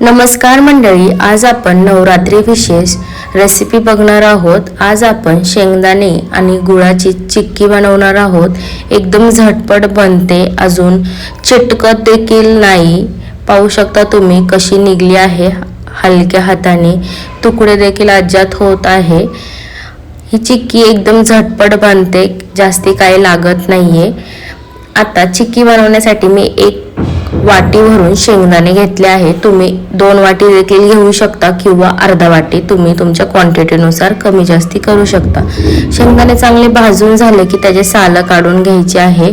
नमस्कार मंडळी आज आपण नवरात्री विशेष रेसिपी बघणार आहोत. आज आपण शेंगदाणे आणि गुळाची चिक्की बनवणार आहोत. एकदम झटपट बनते अजून चिटकत देखील नाही. पाहू शकता तुम्ही कशी निघली आहे हलक्या हाताने. तुकडे देखील अज्जात होत आहे. ही चिक्की एकदम झटपट बनते जास्ती काही लागत नाही आहे आता चिक्की बनवण्यासाठी मी एक वाटी भरून शेंगदाणे घेतले आहे. तुम्ही दोन वाटी देखील घेऊ शकता किंवा अर्धा वाटी तुम्ही तुमच्या क्वांटिटीनुसार कमी जास्ती करू शकता. शेंगदाणे चांगले भाजून झाले की त्याचे सालं काढून घ्यायचे आहे.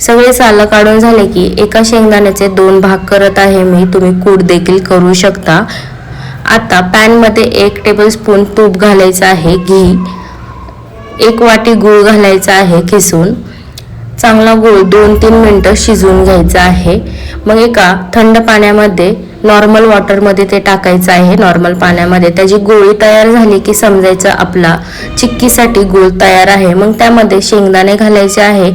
सगळे सालं काढून झाले की एका शेंगदाण्याचे दोन भाग करत आहे. मी तुम्ही कूट देखील करू शकता. आता पॅनमध्ये एक टेबलस्पून तूप घालायचं आहे. घी. एक वाटी गूळ घालायचा आहे. किसून चांगला गूळ दोन तीन मिनटं शिजवून घ्यायचा आहे. मग एका थंड पाण्यामध्ये नॉर्मल वॉटरमध्ये ते टाकायचं आहे नॉर्मल पाण्यामध्ये. त्याची गोळी तयार झाली की समजायचं आपला चिक्कीसाठी गूळ तयार आहे. मग त्यामध्ये शेंगदाणे घालायचे आहे.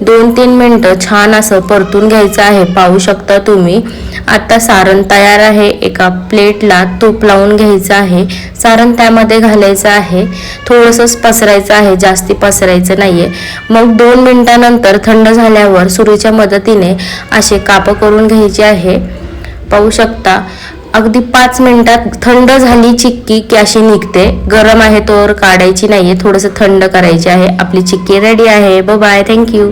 दोन तीन मिनटं छान असं परतून घ्यायचं आहे. पाहू शकता तुम्ही. आता सारण तयार आहे. एका प्लेटला तूप लावून घ्यायचं आहे. सारण त्यामध्ये घालायचं आहे. थोडंसंच पसरायचं आहे. जास्ती पसरायचं नाहीये. मग दोन मिनटानंतर थंड झाल्यावर सुरीच्या मदतीने असे कापं करून घ्यायचे आहे. पाहू शकता. अगदी पाच मिनिटात थंड झाली चिक्की की अशी निघते. गरम आहे तोवर काढायची नाहीये थोडंसं थंड करायची आहे. आपली चिक्की रेडी आहे. Bye thank you